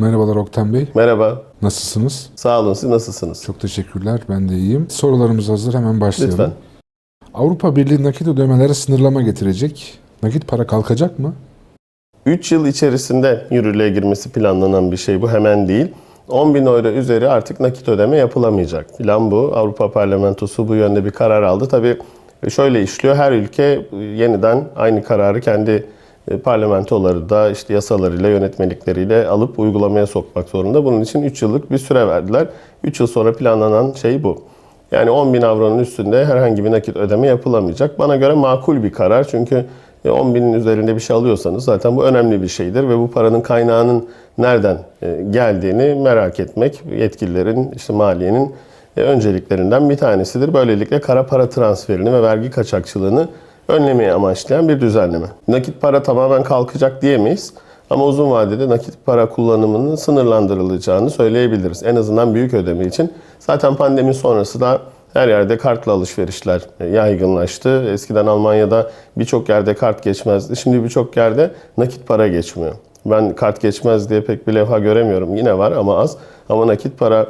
Merhabalar Oktan Bey. Merhaba, Nasılsınız? sağ olun. Siz nasılsınız? Çok teşekkürler. Ben de iyiyim. Sorularımız hazır. Hemen başlayalım. Lütfen. Avrupa Birliği nakit ödemelere sınırlama getirecek. Nakit para kalkacak mı? 3 yıl içerisinde yürürlüğe girmesi planlanan bir şey bu. Hemen değil. 10 bin euro üzeri artık nakit ödeme yapılamayacak. Plan bu. Avrupa Parlamentosu bu yönde bir karar aldı. Tabii şöyle işliyor. Her ülke yeniden aynı kararı kendi parlamentoları da işte yasalarıyla, yönetmelikleriyle alıp uygulamaya sokmak zorunda. Bunun için 3 yıllık bir süre verdiler. 3 yıl sonra planlanan şey bu. Yani 10 bin avronun üstünde herhangi bir nakit ödeme yapılamayacak. Bana göre makul bir karar. Çünkü 10 binin üzerinde bir şey alıyorsanız zaten bu önemli bir şeydir. Ve bu paranın kaynağının nereden e, geldiğini merak etmek yetkililerin, işte maliyenin e, önceliklerinden bir tanesidir. Böylelikle kara para transferini ve vergi kaçakçılığını önlemeyi amaçlayan bir düzenleme. Nakit para tamamen kalkacak diyemeyiz. Ama uzun vadede nakit para kullanımının sınırlandırılacağını söyleyebiliriz. En azından büyük ödeme için. Zaten pandemi sonrası da her yerde kartla alışverişler yaygınlaştı. Eskiden Almanya'da birçok yerde kart geçmezdi. Şimdi birçok yerde nakit para geçmiyor. Ben kart geçmez diye pek bir levha göremiyorum. Yine var ama az. Ama nakit para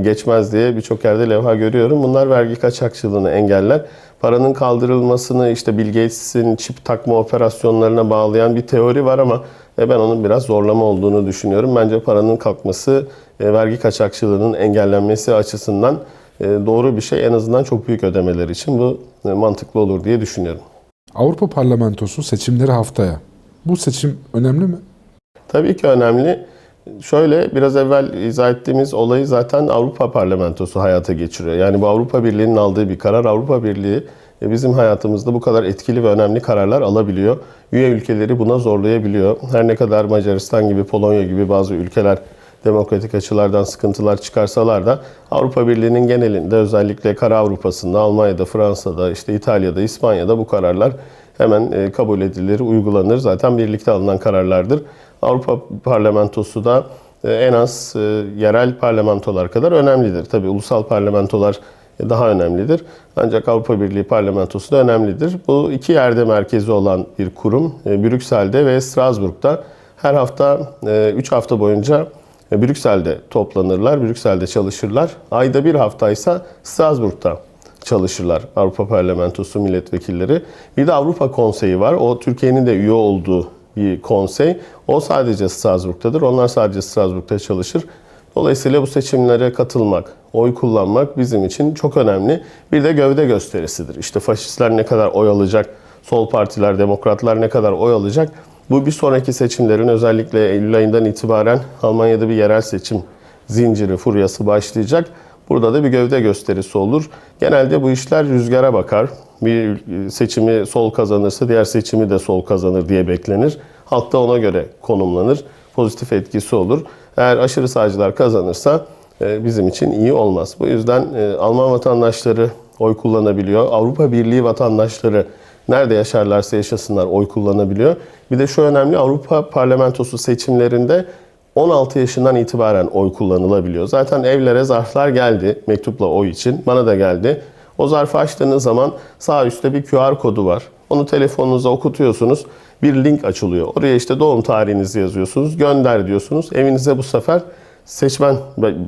geçmez diye birçok yerde levha görüyorum. Bunlar vergi kaçakçılığını engeller. Paranın kaldırılmasını işte Bill Gates'in çip takma operasyonlarına bağlayan bir teori var ama e, ben onun biraz zorlama olduğunu düşünüyorum. Bence paranın kalkması e, vergi kaçakçılığının engellenmesi açısından e, doğru bir şey. En azından çok büyük ödemeler için bu mantıklı olur diye düşünüyorum. Avrupa Parlamentosu seçimleri haftaya. Bu seçim önemli mi? Tabii ki önemli. Şöyle biraz evvel izah ettiğimiz olayı zaten Avrupa Parlamentosu hayata geçiriyor. Yani bu Avrupa Birliği'nin aldığı bir karar. Avrupa Birliği e, bizim hayatımızda bu kadar etkili ve önemli kararlar alabiliyor. Üye ülkeleri buna zorlayabiliyor. Her ne kadar Macaristan gibi, Polonya gibi bazı ülkeler demokratik açılardan sıkıntılar çıkarsalar da Avrupa Birliği'nin genelinde özellikle Kara Avrupa'sında, Almanya'da, Fransa'da, işte İtalya'da, İspanya'da bu kararlar hemen e, kabul edilir, uygulanır. Zaten birlikte alınan kararlardır. Avrupa Parlamentosu da e, en az e, yerel parlamentolar kadar önemlidir. Tabii ulusal parlamentolar daha önemlidir. Ancak Avrupa Birliği Parlamentosu da önemlidir. Bu iki yerde merkezi olan bir kurum. Brüksel'de ve Strasbourg'da her hafta 3 hafta boyunca Brüksel'de toplanırlar, Brüksel'de çalışırlar. Ayda bir haftaysa Strasbourg'da çalışırlar Avrupa Parlamentosu milletvekilleri. Bir de Avrupa Konseyi var. O Türkiye'nin de üye olduğu bir konsey. O sadece Strasbourg'tadır. Onlar sadece Strasbourg'da çalışır. Dolayısıyla bu seçimlere katılmak, oy kullanmak bizim için çok önemli. Bir de gövde gösterisidir. İşte faşistler ne kadar oy alacak, sol partiler, demokratlar ne kadar oy alacak. Bu bir sonraki seçimlerin özellikle Eylül ayından itibaren Almanya'da bir yerel seçim zinciri, furyası başlayacak. Burada da bir gövde gösterisi olur. Genelde bu işler rüzgara bakar. Bir seçimi sol kazanırsa diğer seçimi de sol kazanır diye beklenir. Halk da ona göre konumlanır. Pozitif etkisi olur. Eğer aşırı sağcılar kazanırsa e, bizim için iyi olmaz. Bu yüzden e, Alman vatandaşları oy kullanabiliyor. Avrupa Birliği vatandaşları nerede yaşarlarsa yaşasınlar oy kullanabiliyor. Bir de şu önemli Avrupa Parlamentosu seçimlerinde 16 yaşından itibaren oy kullanılabiliyor. Zaten evlere zarflar geldi mektupla oy için. Bana da geldi. O zarfı açtığınız zaman sağ üstte bir QR kodu var. Onu telefonunuza okutuyorsunuz. Bir link açılıyor. Oraya işte doğum tarihinizi yazıyorsunuz. Gönder diyorsunuz. Evinize bu sefer seçmen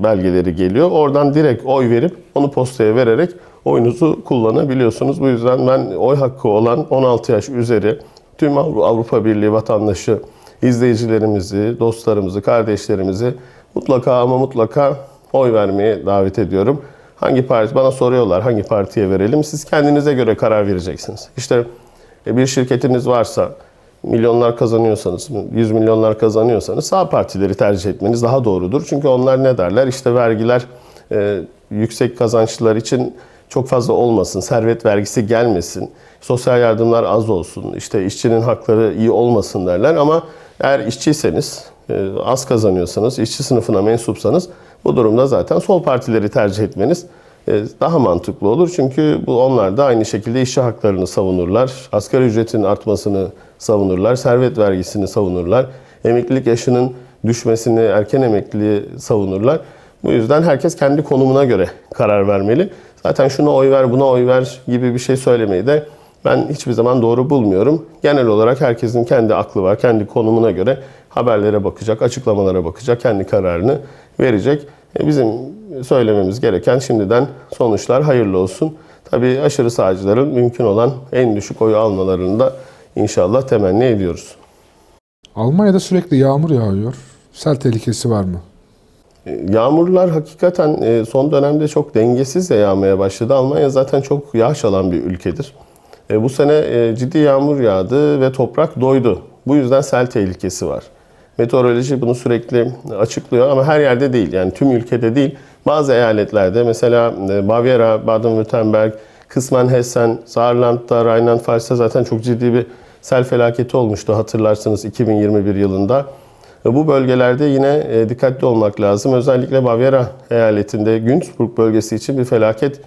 belgeleri geliyor. Oradan direkt oy verip onu postaya vererek oyunuzu kullanabiliyorsunuz. Bu yüzden ben oy hakkı olan 16 yaş üzeri tüm Avrupa Birliği vatandaşı izleyicilerimizi, dostlarımızı, kardeşlerimizi mutlaka ama mutlaka oy vermeye davet ediyorum. Hangi parti bana soruyorlar hangi partiye verelim? Siz kendinize göre karar vereceksiniz. İşte e, bir şirketiniz varsa milyonlar kazanıyorsanız, 100 milyonlar kazanıyorsanız sağ partileri tercih etmeniz daha doğrudur. Çünkü onlar ne derler? İşte vergiler e, yüksek kazançlılar için çok fazla olmasın, servet vergisi gelmesin, sosyal yardımlar az olsun, işte işçinin hakları iyi olmasın derler ama eğer işçiyseniz, e, az kazanıyorsanız, işçi sınıfına mensupsanız bu durumda zaten sol partileri tercih etmeniz e, daha mantıklı olur. Çünkü bu onlar da aynı şekilde işçi haklarını savunurlar, asgari ücretin artmasını savunurlar, servet vergisini savunurlar, emeklilik yaşının düşmesini, erken emekliliği savunurlar. Bu yüzden herkes kendi konumuna göre karar vermeli. Zaten şuna oy ver, buna oy ver gibi bir şey söylemeyi de ben hiçbir zaman doğru bulmuyorum. Genel olarak herkesin kendi aklı var, kendi konumuna göre haberlere bakacak, açıklamalara bakacak, kendi kararını verecek. E, Bizim söylememiz gereken şimdiden sonuçlar hayırlı olsun. Tabii aşırı sağcıların mümkün olan en düşük oyu almalarını da inşallah temenni ediyoruz. Almanya'da sürekli yağmur yağıyor. Sel tehlikesi var mı? Yağmurlar hakikaten e, son dönemde çok dengesiz de yağmaya başladı. Almanya zaten çok yağış alan bir ülkedir. E, Bu sene e, ciddi yağmur yağdı ve toprak doydu. Bu yüzden sel tehlikesi var. Meteoroloji bunu sürekli açıklıyor ama her yerde değil. Yani tüm ülkede değil. Bazı eyaletlerde mesela e, Bavyera, Baden-Württemberg, kısmen Hessen, Saarland'da, Rheinland-Pfalz'da zaten çok ciddi bir sel felaketi olmuştu hatırlarsınız 2021 yılında. Ve bu bölgelerde yine e, dikkatli olmak lazım. Özellikle Bavyera eyaletinde Günzburg bölgesi için bir felaket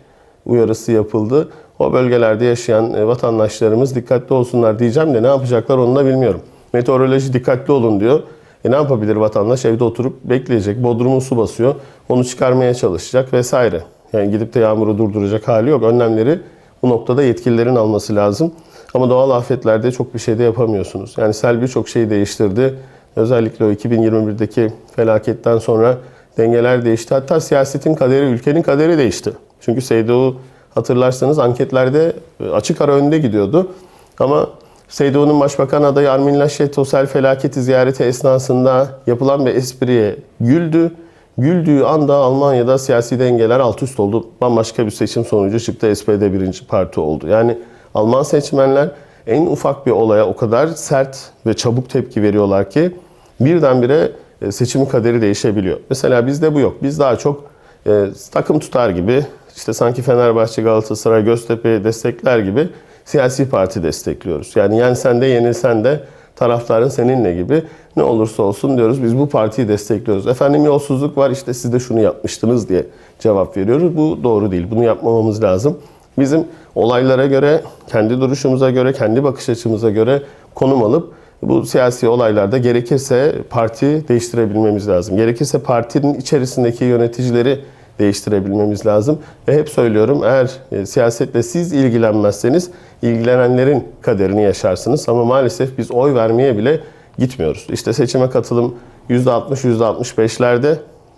uyarısı yapıldı. O bölgelerde yaşayan e, vatandaşlarımız dikkatli olsunlar diyeceğim de ne yapacaklar onu da bilmiyorum. Meteoroloji dikkatli olun diyor. E ne yapabilir vatandaş? Evde oturup bekleyecek. Bodrumun su basıyor. Onu çıkarmaya çalışacak vesaire. Yani gidip de yağmuru durduracak hali yok. Önlemleri bu noktada yetkililerin alması lazım. Ama doğal afetlerde çok bir şey de yapamıyorsunuz. Yani sel birçok şeyi değiştirdi. Özellikle o 2021'deki felaketten sonra dengeler değişti. Hatta siyasetin kaderi, ülkenin kaderi değişti. Çünkü Seydoğu hatırlarsanız anketlerde e, açık ara önde gidiyordu. Ama Seydoğu'nun başbakan adayı Armin o sel felaketi ziyareti esnasında yapılan bir espriye güldü. Güldüğü anda Almanya'da siyasi dengeler alt üst oldu. Bambaşka bir seçim sonucu çıktı. SPD birinci parti oldu. Yani Alman seçmenler en ufak bir olaya o kadar sert ve çabuk tepki veriyorlar ki birdenbire e, seçimin kaderi değişebiliyor. Mesela bizde bu yok. Biz daha çok e, takım tutar gibi işte sanki Fenerbahçe, Galatasaray, Göztepe'yi destekler gibi siyasi parti destekliyoruz. Yani yensen de yenilsen de taraftarın seninle gibi ne olursa olsun diyoruz biz bu partiyi destekliyoruz. Efendim yolsuzluk var işte siz de şunu yapmıştınız diye cevap veriyoruz. Bu doğru değil. Bunu yapmamamız lazım. Bizim olaylara göre, kendi duruşumuza göre, kendi bakış açımıza göre konum alıp bu siyasi olaylarda gerekirse parti değiştirebilmemiz lazım. Gerekirse partinin içerisindeki yöneticileri değiştirebilmemiz lazım. Ve hep söylüyorum eğer e, siyasetle siz ilgilenmezseniz ilgilenenlerin kaderini yaşarsınız. Ama maalesef biz oy vermeye bile gitmiyoruz. İşte seçime katılım %60, %65'lerde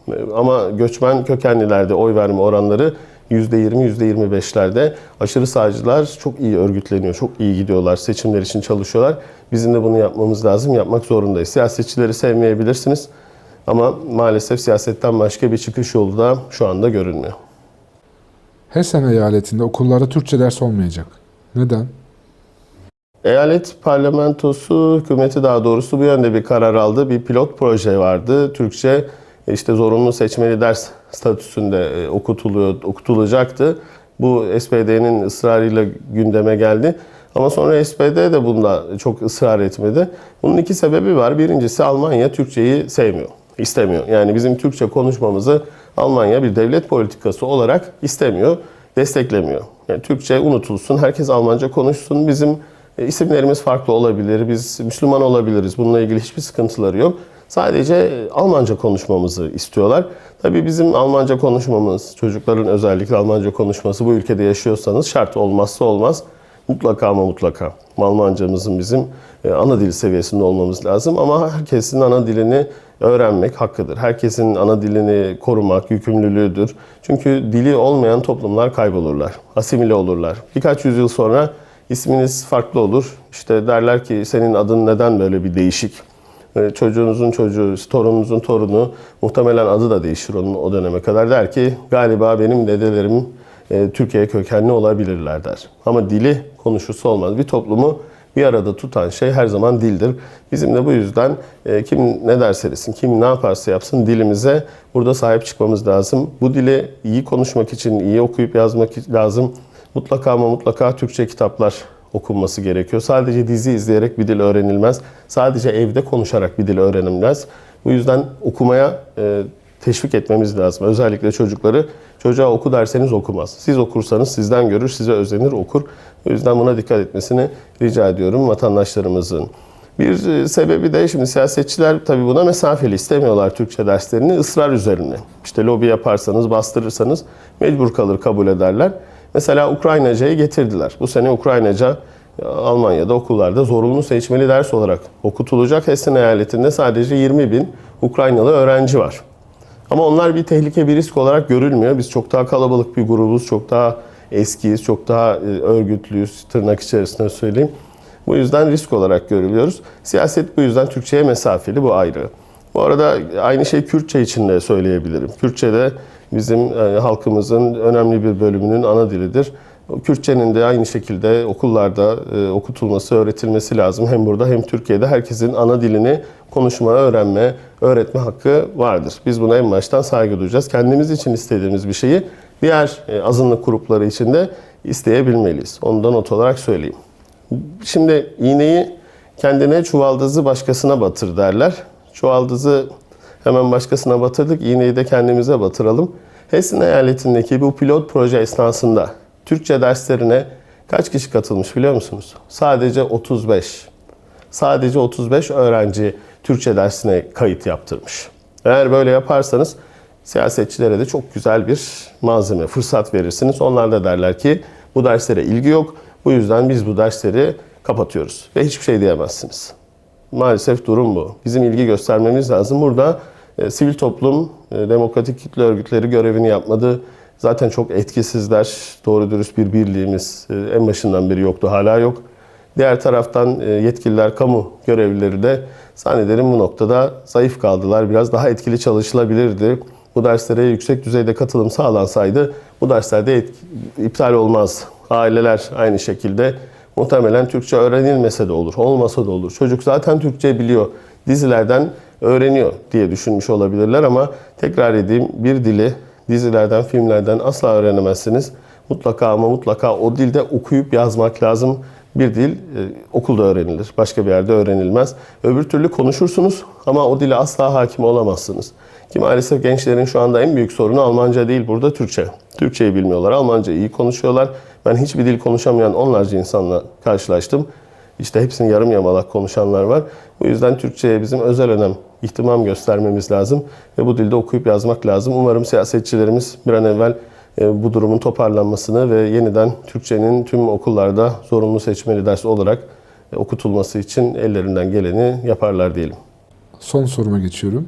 e, ama göçmen kökenlilerde oy verme oranları %20, %25'lerde. Aşırı sağcılar çok iyi örgütleniyor, çok iyi gidiyorlar, seçimler için çalışıyorlar. Bizim de bunu yapmamız lazım, yapmak zorundayız. Siyasetçileri sevmeyebilirsiniz ama maalesef siyasetten başka bir çıkış yolu da şu anda görünmüyor. Hessen eyaletinde okullarda Türkçe ders olmayacak. Neden? Eyalet parlamentosu, hükümeti daha doğrusu bu yönde bir karar aldı. Bir pilot proje vardı. Türkçe işte zorunlu seçmeli ders statüsünde e, okutuluyor, okutulacaktı. Bu SPD'nin ısrarıyla gündeme geldi. Ama sonra SPD de bunda çok ısrar etmedi. Bunun iki sebebi var. Birincisi Almanya Türkçeyi sevmiyor, istemiyor. Yani bizim Türkçe konuşmamızı Almanya bir devlet politikası olarak istemiyor, desteklemiyor. Yani Türkçe unutulsun, herkes Almanca konuşsun. Bizim e, isimlerimiz farklı olabilir, biz Müslüman olabiliriz. Bununla ilgili hiçbir sıkıntıları yok. Sadece e, Almanca konuşmamızı istiyorlar. Tabii bizim Almanca konuşmamız, çocukların özellikle Almanca konuşması bu ülkede yaşıyorsanız şart olmazsa olmaz. Mutlaka ama mutlaka Almancamızın bizim e, ana dil seviyesinde olmamız lazım. Ama herkesin ana dilini öğrenmek hakkıdır. Herkesin ana dilini korumak yükümlülüğüdür. Çünkü dili olmayan toplumlar kaybolurlar, asimile olurlar. Birkaç yüzyıl sonra isminiz farklı olur. İşte derler ki senin adın neden böyle bir değişik? E, çocuğunuzun çocuğu, torununuzun torunu muhtemelen adı da değişir onun o döneme kadar der ki galiba benim dedelerim e, Türkiye kökenli olabilirler der. Ama dili konuşursa olmaz. Bir toplumu bir arada tutan şey her zaman dildir. Bizim de bu yüzden e, kim ne derse desin, kim ne yaparsa yapsın dilimize burada sahip çıkmamız lazım. Bu dili iyi konuşmak için, iyi okuyup yazmak lazım. Mutlaka ama mutlaka Türkçe kitaplar okunması gerekiyor. Sadece dizi izleyerek bir dil öğrenilmez. Sadece evde konuşarak bir dil öğrenilmez. Bu yüzden okumaya e, teşvik etmemiz lazım. Özellikle çocukları çocuğa oku derseniz okumaz. Siz okursanız sizden görür, size özenir, okur. O yüzden buna dikkat etmesini rica ediyorum vatandaşlarımızın. Bir e, sebebi de şimdi siyasetçiler tabii buna mesafeli istemiyorlar Türkçe derslerini ısrar üzerine. İşte lobi yaparsanız, bastırırsanız mecbur kalır kabul ederler. Mesela Ukraynacayı getirdiler. Bu sene Ukraynaca Almanya'da okullarda zorunlu seçmeli ders olarak okutulacak. Hessen eyaletinde sadece 20 bin Ukraynalı öğrenci var. Ama onlar bir tehlike, bir risk olarak görülmüyor. Biz çok daha kalabalık bir grubuz, çok daha eskiyiz, çok daha e, örgütlüyüz tırnak içerisinde söyleyeyim. Bu yüzden risk olarak görülüyoruz. Siyaset bu yüzden Türkçe'ye mesafeli, bu ayrı. Bu arada aynı şey Kürtçe için de söyleyebilirim. Kürtçe de bizim e, halkımızın önemli bir bölümünün ana dilidir. Kürtçenin de aynı şekilde okullarda e, okutulması, öğretilmesi lazım. Hem burada hem Türkiye'de herkesin ana dilini konuşma, öğrenme, öğretme hakkı vardır. Biz buna en baştan saygı duyacağız. Kendimiz için istediğimiz bir şeyi diğer e, azınlık grupları için de isteyebilmeliyiz. Onu da not olarak söyleyeyim. Şimdi iğneyi kendine çuvaldızı başkasına batır derler. Çuvaldızı hemen başkasına batırdık, iğneyi de kendimize batıralım. Hessen eyaletindeki bu pilot proje esnasında Türkçe derslerine kaç kişi katılmış biliyor musunuz? Sadece 35. Sadece 35 öğrenci Türkçe dersine kayıt yaptırmış. Eğer böyle yaparsanız siyasetçilere de çok güzel bir malzeme, fırsat verirsiniz. Onlar da derler ki bu derslere ilgi yok. Bu yüzden biz bu dersleri kapatıyoruz. Ve hiçbir şey diyemezsiniz. Maalesef durum bu. Bizim ilgi göstermemiz lazım. Burada e, sivil toplum, e, demokratik kitle örgütleri görevini yapmadı. Zaten çok etkisizler. Doğru dürüst bir birliğimiz e, en başından beri yoktu, hala yok. Diğer taraftan e, yetkililer, kamu görevlileri de zannederim bu noktada zayıf kaldılar. Biraz daha etkili çalışılabilirdi. Bu derslere yüksek düzeyde katılım sağlansaydı bu derslerde et- iptal olmaz. Aileler aynı şekilde muhtemelen Türkçe öğrenilmese de olur, olmasa da olur. Çocuk zaten Türkçe biliyor, dizilerden öğreniyor diye düşünmüş olabilirler ama tekrar edeyim bir dili dizilerden, filmlerden asla öğrenemezsiniz. Mutlaka ama mutlaka o dilde okuyup yazmak lazım. Bir dil e, okulda öğrenilir, başka bir yerde öğrenilmez. Öbür türlü konuşursunuz ama o dile asla hakim olamazsınız. Ki maalesef gençlerin şu anda en büyük sorunu Almanca değil, burada Türkçe. Türkçeyi bilmiyorlar, Almanca iyi konuşuyorlar. Ben hiçbir dil konuşamayan onlarca insanla karşılaştım. İşte hepsini yarım yamalak konuşanlar var. Bu yüzden Türkçe'ye bizim özel önem, ihtimam göstermemiz lazım. Ve bu dilde okuyup yazmak lazım. Umarım siyasetçilerimiz bir an evvel e, bu durumun toparlanmasını ve yeniden Türkçenin tüm okullarda zorunlu seçmeli ders olarak e, okutulması için ellerinden geleni yaparlar diyelim. Son soruma geçiyorum.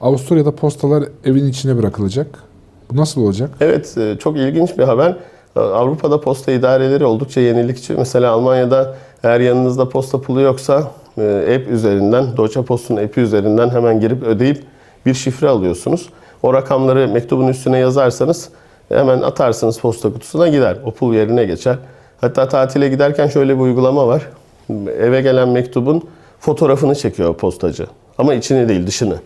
Avusturya'da postalar evin içine bırakılacak. Bu nasıl olacak? Evet, e, çok ilginç bir haber. Avrupa'da posta idareleri oldukça yenilikçi. Mesela Almanya'da eğer yanınızda posta pulu yoksa e, app üzerinden, Deutsche Post'un app'i üzerinden hemen girip ödeyip bir şifre alıyorsunuz. O rakamları mektubun üstüne yazarsanız hemen atarsınız posta kutusuna gider. O pul yerine geçer. Hatta tatile giderken şöyle bir uygulama var. Eve gelen mektubun fotoğrafını çekiyor postacı. Ama içini değil dışını.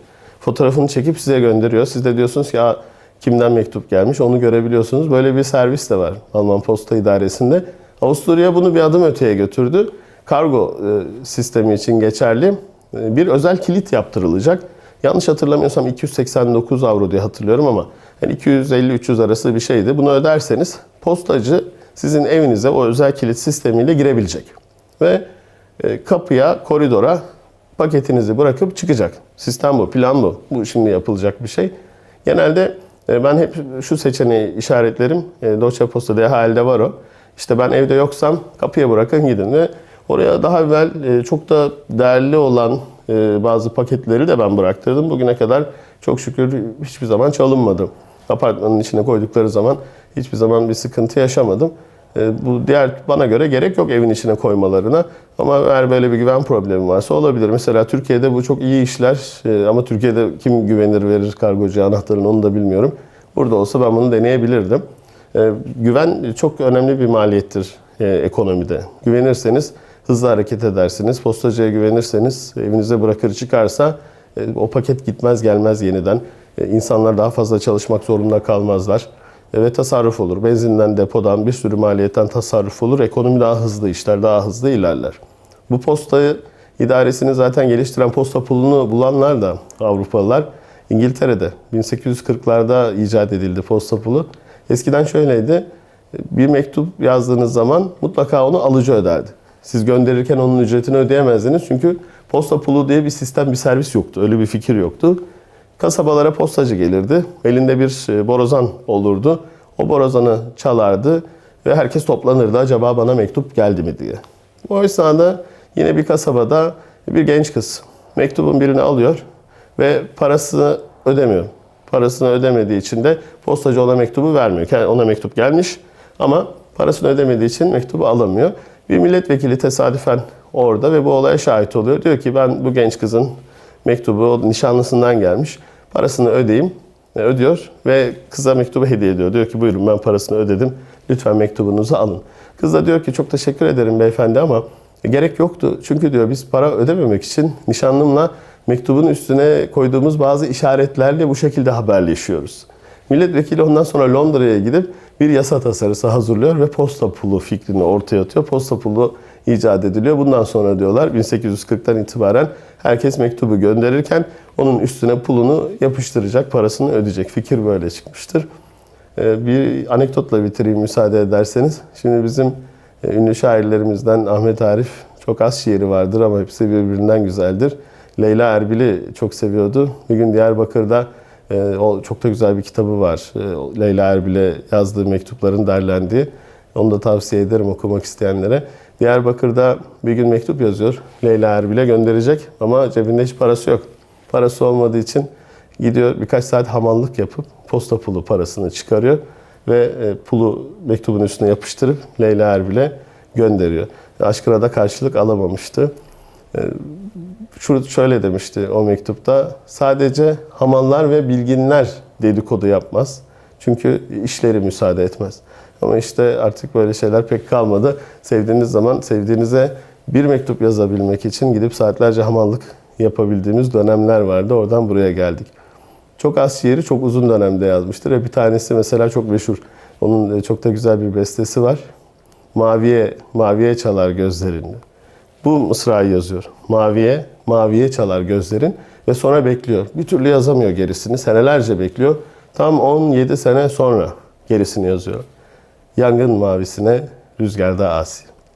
Fotoğrafını çekip size gönderiyor. Siz de diyorsunuz ki "Aa, kimden mektup gelmiş onu görebiliyorsunuz. Böyle bir servis de var Alman Posta İdaresi'nde. Avusturya bunu bir adım öteye götürdü. Kargo e, sistemi için geçerli e, bir özel kilit yaptırılacak. Yanlış hatırlamıyorsam 289 avro diye hatırlıyorum ama yani 250-300 arası bir şeydi. Bunu öderseniz postacı sizin evinize o özel kilit sistemiyle girebilecek. Ve e, kapıya, koridora paketinizi bırakıp çıkacak. Sistem bu, plan bu. Bu şimdi yapılacak bir şey. Genelde ben hep şu seçeneği işaretlerim. E, Deutsche Posta DHL'de var o. İşte ben evde yoksam kapıya bırakın gidin ve oraya daha evvel e, çok da değerli olan e, bazı paketleri de ben bıraktırdım. Bugüne kadar çok şükür hiçbir zaman çalınmadı. Apartmanın içine koydukları zaman hiçbir zaman bir sıkıntı yaşamadım. E, Bu diğer bana göre gerek yok evin içine koymalarına. Ama eğer böyle bir güven problemi varsa olabilir. Mesela Türkiye'de bu çok iyi işler E, ama Türkiye'de kim güvenir verir kargocuya anahtarını onu da bilmiyorum. Burada olsa ben bunu deneyebilirdim. E, Güven çok önemli bir maliyettir ekonomide. Güvenirseniz hızlı hareket edersiniz. Postacıya güvenirseniz evinize bırakır çıkarsa o paket gitmez gelmez yeniden. İnsanlar daha fazla çalışmak zorunda kalmazlar. Ve tasarruf olur. Benzinden, depodan, bir sürü maliyetten tasarruf olur. Ekonomi daha hızlı işler, daha hızlı ilerler. Bu postayı idaresini zaten geliştiren posta pulunu bulanlar da Avrupalılar. İngiltere'de 1840'larda icat edildi posta pulu. Eskiden şöyleydi. Bir mektup yazdığınız zaman mutlaka onu alıcı öderdi. Siz gönderirken onun ücretini ödeyemezdiniz. Çünkü posta pulu diye bir sistem, bir servis yoktu. Öyle bir fikir yoktu. Kasabalara postacı gelirdi. Elinde bir e, borazan olurdu. O borazanı çalardı ve herkes toplanırdı. Acaba bana mektup geldi mi diye. O esnada yine bir kasabada bir genç kız mektubun birini alıyor ve parasını ödemiyor. Parasını ödemediği için de postacı ona mektubu vermiyor. Yani ona mektup gelmiş ama parasını ödemediği için mektubu alamıyor. Bir milletvekili tesadüfen orada ve bu olaya şahit oluyor. Diyor ki ben bu genç kızın mektubu o nişanlısından gelmiş. Parasını ödeyeyim. E, Ödüyor ve kıza mektubu hediye ediyor. Diyor ki buyurun ben parasını ödedim. Lütfen mektubunuzu alın. Kız da diyor ki çok teşekkür ederim beyefendi ama gerek yoktu. Çünkü diyor biz para ödememek için nişanlımla mektubun üstüne koyduğumuz bazı işaretlerle bu şekilde haberleşiyoruz. Milletvekili ondan sonra Londra'ya gidip bir yasa tasarısı hazırlıyor ve posta pulu fikrini ortaya atıyor. Posta pulu icat ediliyor. Bundan sonra diyorlar 1840'tan itibaren herkes mektubu gönderirken onun üstüne pulunu yapıştıracak, parasını ödeyecek. Fikir böyle çıkmıştır. Ee, Bir anekdotla bitireyim müsaade ederseniz. Şimdi bizim e, ünlü şairlerimizden Ahmet Arif çok az şiiri vardır ama hepsi birbirinden güzeldir. Leyla Erbil'i çok seviyordu. Bir gün Diyarbakır'da e, o çok da güzel bir kitabı var. E, Leyla Erbil'e yazdığı mektupların derlendiği. Onu da tavsiye ederim okumak isteyenlere. Diyarbakır'da bir gün mektup yazıyor. Leyla Erbil'e gönderecek ama cebinde hiç parası yok. Parası olmadığı için gidiyor birkaç saat hamallık yapıp posta pulu parasını çıkarıyor ve e, pulu mektubun üstüne yapıştırıp Leyla Erbil'e gönderiyor. Aşkına da karşılık alamamıştı. Şu şöyle demişti o mektupta. Sadece hamallar ve bilginler dedikodu yapmaz. Çünkü işleri müsaade etmez. Ama işte artık böyle şeyler pek kalmadı. Sevdiğiniz zaman sevdiğinize bir mektup yazabilmek için gidip saatlerce hamallık yapabildiğimiz dönemler vardı. Oradan buraya geldik. Çok az şiiri çok uzun dönemde yazmıştır. Ve bir tanesi mesela çok meşhur. Onun e, çok da güzel bir bestesi var. Maviye, maviye çalar gözlerini. Bu mısrayı yazıyor. Maviye, maviye çalar gözlerin ve sonra bekliyor. Bir türlü yazamıyor gerisini. Senelerce bekliyor. Tam 17 sene sonra gerisini yazıyor. Yangın mavisine rüzgarda asi.